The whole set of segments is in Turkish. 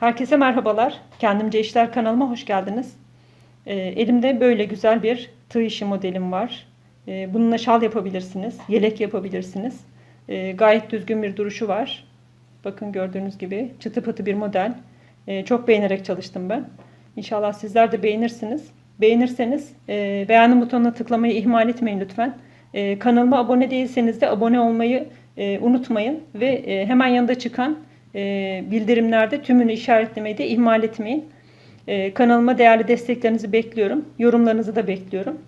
Herkese merhabalar. Kendimce İşler kanalıma hoş geldiniz. Ee, elimde böyle güzel bir tığ işi modelim var. Ee, bununla şal yapabilirsiniz, yelek yapabilirsiniz. Ee, gayet düzgün bir duruşu var. Bakın gördüğünüz gibi çıtı pıtı bir model. Ee, çok beğenerek çalıştım ben. İnşallah sizler de beğenirsiniz. Beğenirseniz e, beğendim butonuna tıklamayı ihmal etmeyin lütfen. E, kanalıma abone değilseniz de abone olmayı e, unutmayın. Ve e, hemen yanında çıkan e, bildirimlerde tümünü işaretlemeyi de ihmal etmeyin. E, kanalıma değerli desteklerinizi bekliyorum. Yorumlarınızı da bekliyorum.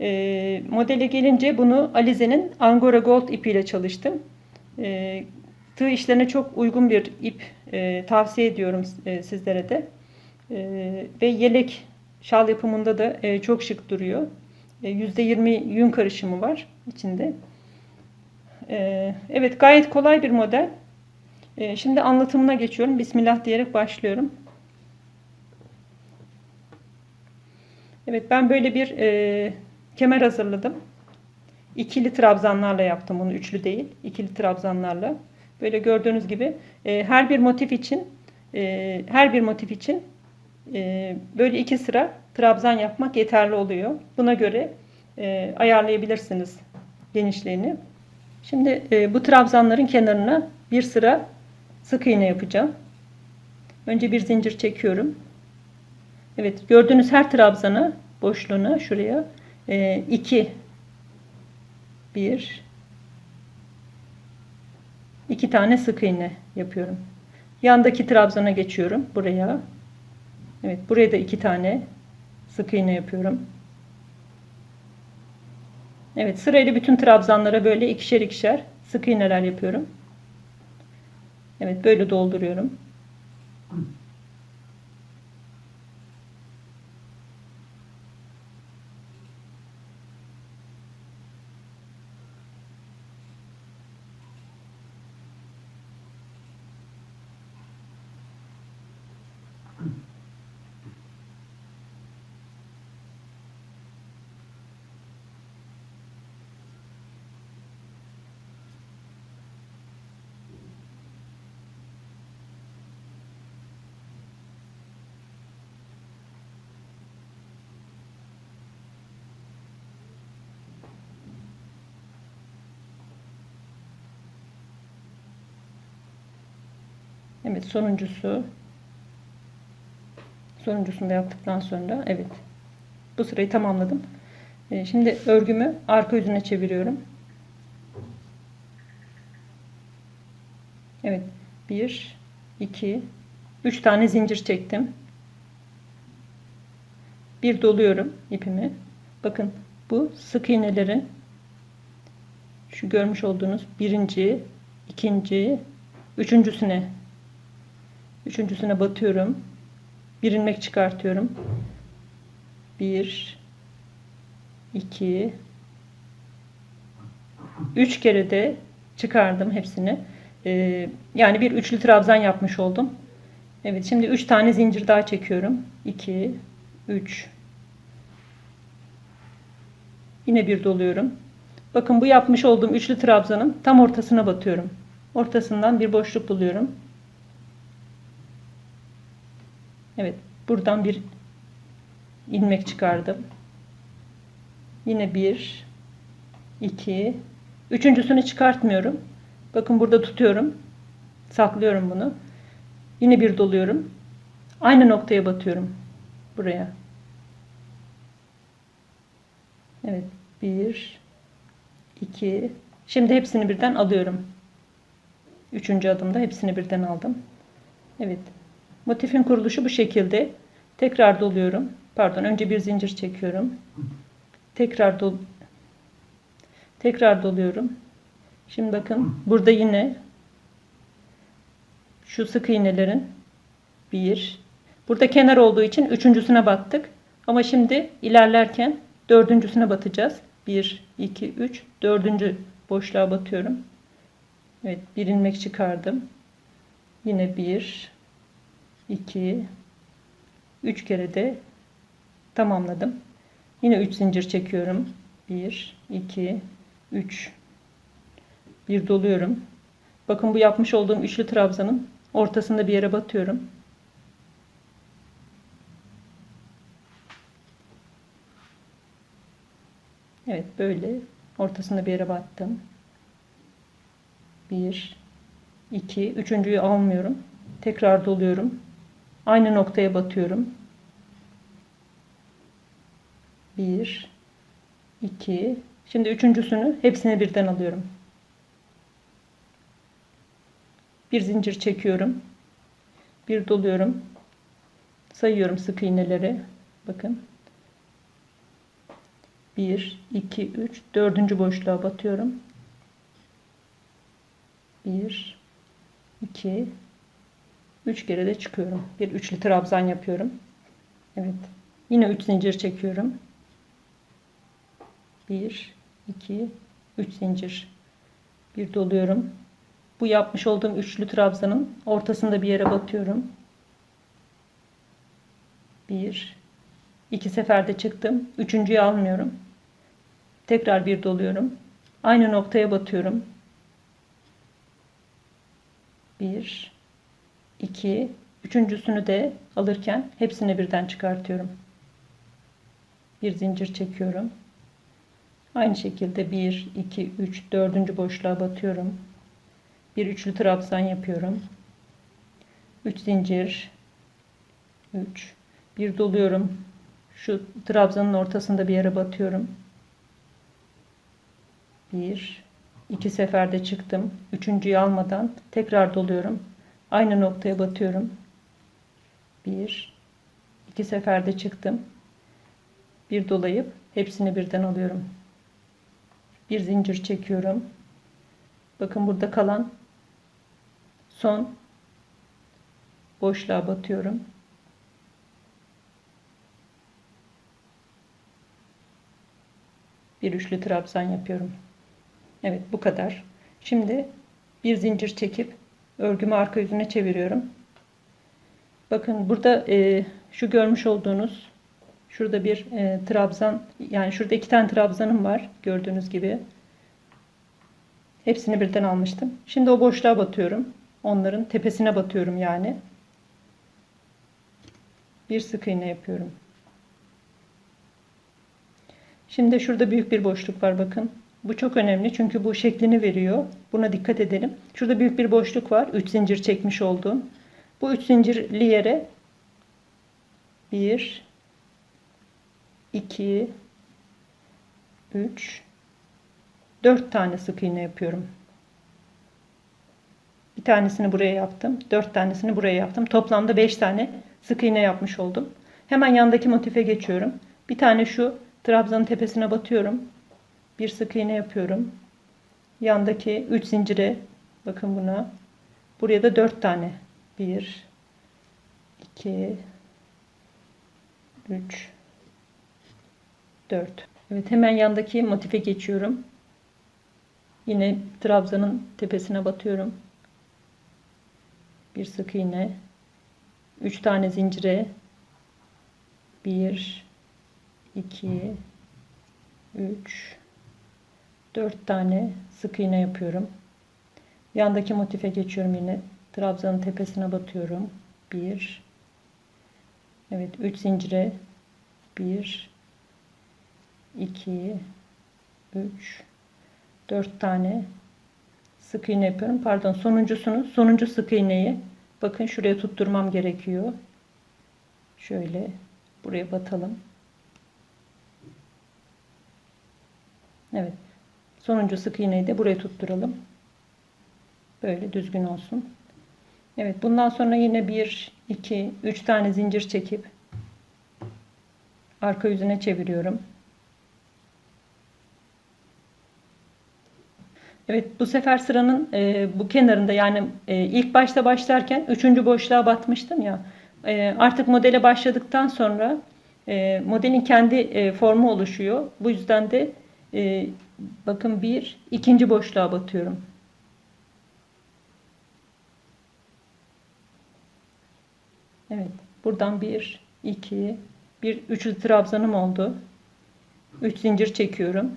E, modele gelince bunu Alize'nin Angora Gold ipiyle çalıştım. E, tığ işlerine çok uygun bir ip e, tavsiye ediyorum e, sizlere de. E, ve yelek şal yapımında da e, çok şık duruyor. E, %20 yün karışımı var içinde. E, evet gayet kolay bir model. E, şimdi anlatımına geçiyorum. Bismillah diyerek başlıyorum. Evet ben böyle bir e, kemer hazırladım. İkili trabzanlarla yaptım bunu. Üçlü değil. ikili trabzanlarla. Böyle gördüğünüz gibi e, her bir motif için e, her bir motif için e, böyle iki sıra trabzan yapmak yeterli oluyor. Buna göre e, ayarlayabilirsiniz genişliğini. Şimdi e, bu trabzanların kenarına bir sıra sık iğne yapacağım. Önce bir zincir çekiyorum. Evet gördüğünüz her trabzana boşluğuna şuraya 2 1 2 tane sık iğne yapıyorum. Yandaki trabzana geçiyorum buraya. Evet buraya da iki tane sık iğne yapıyorum. Evet sırayla bütün trabzanlara böyle ikişer ikişer sık iğneler yapıyorum. Evet böyle dolduruyorum. Evet sonuncusu. Sonuncusunu da yaptıktan sonra evet. Bu sırayı tamamladım. Ee, şimdi örgümü arka yüzüne çeviriyorum. Evet. 1 2 3 tane zincir çektim. Bir doluyorum ipimi. Bakın bu sık iğnelerin şu görmüş olduğunuz birinci, ikinci, üçüncüsüne Üçüncüsüne batıyorum. Bir ilmek çıkartıyorum. Bir, iki, üç kere de çıkardım hepsini. Ee, yani bir üçlü trabzan yapmış oldum. Evet şimdi üç tane zincir daha çekiyorum. İki, üç. Yine bir doluyorum. Bakın bu yapmış olduğum üçlü trabzanın tam ortasına batıyorum. Ortasından bir boşluk buluyorum. Evet. Buradan bir ilmek çıkardım. Yine bir, iki, üçüncüsünü çıkartmıyorum. Bakın burada tutuyorum. Saklıyorum bunu. Yine bir doluyorum. Aynı noktaya batıyorum. Buraya. Evet. Bir, iki. Şimdi hepsini birden alıyorum. Üçüncü adımda hepsini birden aldım. Evet. Motifin kuruluşu bu şekilde. Tekrar doluyorum. Pardon önce bir zincir çekiyorum. Tekrar dol Tekrar doluyorum. Şimdi bakın burada yine şu sık iğnelerin bir burada kenar olduğu için üçüncüsüne battık. Ama şimdi ilerlerken dördüncüsüne batacağız. Bir, iki, üç, dördüncü boşluğa batıyorum. Evet bir ilmek çıkardım. Yine bir, 2 3 kere de tamamladım. Yine 3 zincir çekiyorum. 1 2 3 bir doluyorum. Bakın bu yapmış olduğum üçlü trabzanın ortasında bir yere batıyorum. Evet böyle ortasında bir yere battım. 1 2 üçüncüyü almıyorum. Tekrar doluyorum. Aynı noktaya batıyorum. Bir, iki. Şimdi üçüncüsünü hepsini birden alıyorum. Bir zincir çekiyorum. Bir doluyorum. Sayıyorum sık iğneleri. Bakın. 1, 2, 3, dördüncü boşluğa batıyorum. 1, 2, 3 kere de çıkıyorum. Bir üçlü trabzan yapıyorum. Evet. Yine 3 zincir çekiyorum. 1, 2, 3 zincir. Bir doluyorum. Bu yapmış olduğum üçlü trabzanın ortasında bir yere batıyorum. 1, iki seferde çıktım. Üçüncüyü almıyorum. Tekrar bir doluyorum. Aynı noktaya batıyorum. 1, 2, üçüncüsünü de alırken hepsini birden çıkartıyorum. Bir zincir çekiyorum. Aynı şekilde 1, 2, 3, dördüncü boşluğa batıyorum. Bir üçlü trabzan yapıyorum. 3 zincir. 3. Bir doluyorum. Şu trabzanın ortasında bir yere batıyorum. 1. iki seferde çıktım. Üçüncüyü almadan tekrar doluyorum. Aynı noktaya batıyorum. 1. iki seferde çıktım. Bir dolayıp hepsini birden alıyorum. Bir zincir çekiyorum. Bakın burada kalan son boşluğa batıyorum. Bir üçlü trabzan yapıyorum. Evet bu kadar. Şimdi bir zincir çekip örgümü arka yüzüne çeviriyorum. Bakın burada e, şu görmüş olduğunuz şurada bir e, trabzan yani şurada iki tane trabzanım var gördüğünüz gibi. Hepsini birden almıştım. Şimdi o boşluğa batıyorum. Onların tepesine batıyorum yani. Bir sık iğne yapıyorum. Şimdi şurada büyük bir boşluk var bakın. Bu çok önemli çünkü bu şeklini veriyor. Buna dikkat edelim. Şurada büyük bir boşluk var. 3 zincir çekmiş olduğum. Bu 3 zincirli yere 1 2 3 4 tane sık iğne yapıyorum. Bir tanesini buraya yaptım. 4 tanesini buraya yaptım. Toplamda 5 tane sık iğne yapmış oldum. Hemen yandaki motife geçiyorum. Bir tane şu trabzanın tepesine batıyorum. Bir sık iğne yapıyorum. Yandaki 3 zincire bakın buna. Buraya da 4 tane. 1 2 3 4 Evet hemen yandaki motife geçiyorum. Yine trabzanın tepesine batıyorum. Bir sık iğne. 3 tane zincire 1 2 3 4 tane sık iğne yapıyorum. Yandaki motife geçiyorum yine. Trabzanın tepesine batıyorum. 1 Evet 3 zincire 1 2 3 4 tane sık iğne yapıyorum. Pardon sonuncusunu sonuncu sık iğneyi bakın şuraya tutturmam gerekiyor. Şöyle buraya batalım. Evet. Sonuncu sık iğneyi de buraya tutturalım. Böyle düzgün olsun. Evet. Bundan sonra yine 1, 2, 3 tane zincir çekip arka yüzüne çeviriyorum. Evet bu sefer sıranın e, bu kenarında yani e, ilk başta başlarken üçüncü boşluğa batmıştım ya. E, artık modele başladıktan sonra e, modelin kendi e, formu oluşuyor. Bu yüzden de e, bakın bir ikinci boşluğa batıyorum. Evet buradan bir iki bir üçlü trabzanım oldu. Üç zincir çekiyorum.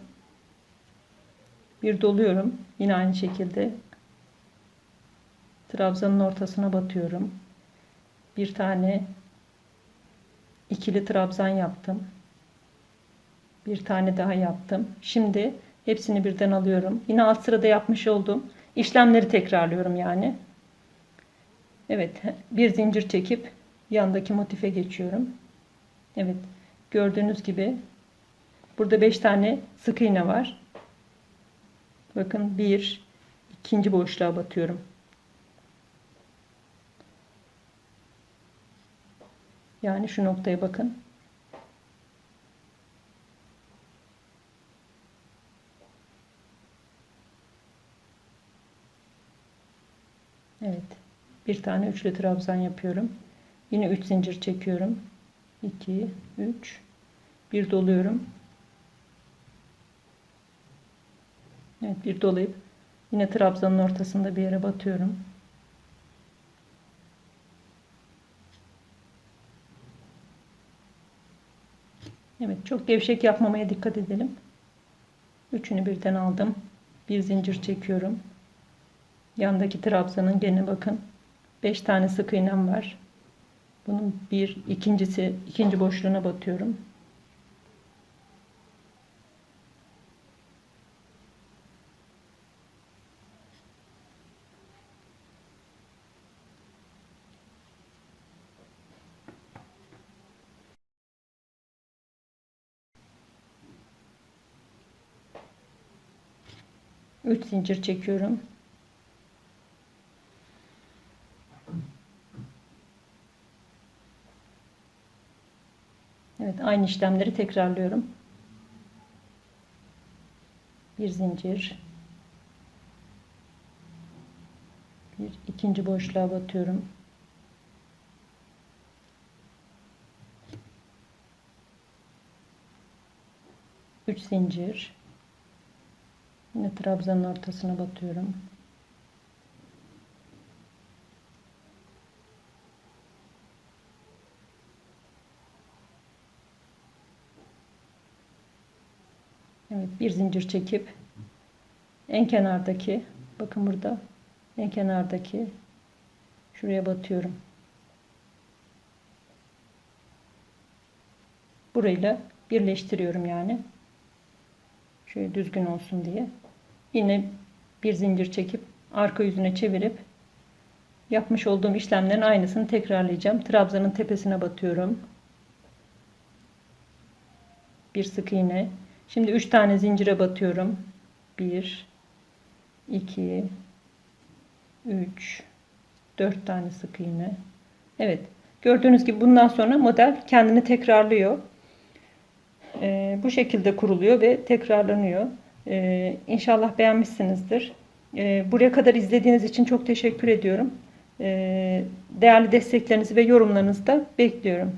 Bir doluyorum. Yine aynı şekilde trabzanın ortasına batıyorum. Bir tane ikili trabzan yaptım. Bir tane daha yaptım. Şimdi hepsini birden alıyorum. Yine alt sırada yapmış olduğum işlemleri tekrarlıyorum yani. Evet, bir zincir çekip yandaki motife geçiyorum. Evet, gördüğünüz gibi burada 5 tane sık iğne var. Bakın bir, ikinci boşluğa batıyorum. Yani şu noktaya bakın. Evet. Bir tane üçlü trabzan yapıyorum. Yine 3 zincir çekiyorum. 2 3 bir doluyorum. Evet, bir dolayıp yine trabzanın ortasında bir yere batıyorum. Evet, çok gevşek yapmamaya dikkat edelim. Üçünü birden aldım. Bir zincir çekiyorum. Yandaki trabzanın gene bakın. 5 tane sık iğnem var. Bunun bir ikincisi ikinci boşluğuna batıyorum. Üç zincir çekiyorum. Evet aynı işlemleri tekrarlıyorum. Bir zincir. Bir ikinci boşluğa batıyorum. Üç zincir. Yine trabzanın ortasına batıyorum. Evet bir zincir çekip en kenardaki bakın burada en kenardaki şuraya batıyorum. Burayla birleştiriyorum yani. Şöyle düzgün olsun diye. Yine bir zincir çekip arka yüzüne çevirip yapmış olduğum işlemlerin aynısını tekrarlayacağım. Trabzanın tepesine batıyorum. Bir sık iğne Şimdi 3 tane zincire batıyorum. 1 2 3 4 tane sık iğne. Evet. Gördüğünüz gibi bundan sonra model kendini tekrarlıyor. Ee, bu şekilde kuruluyor ve tekrarlanıyor. Ee, inşallah beğenmişsinizdir. Ee, buraya kadar izlediğiniz için çok teşekkür ediyorum. Ee, değerli desteklerinizi ve yorumlarınızı da bekliyorum.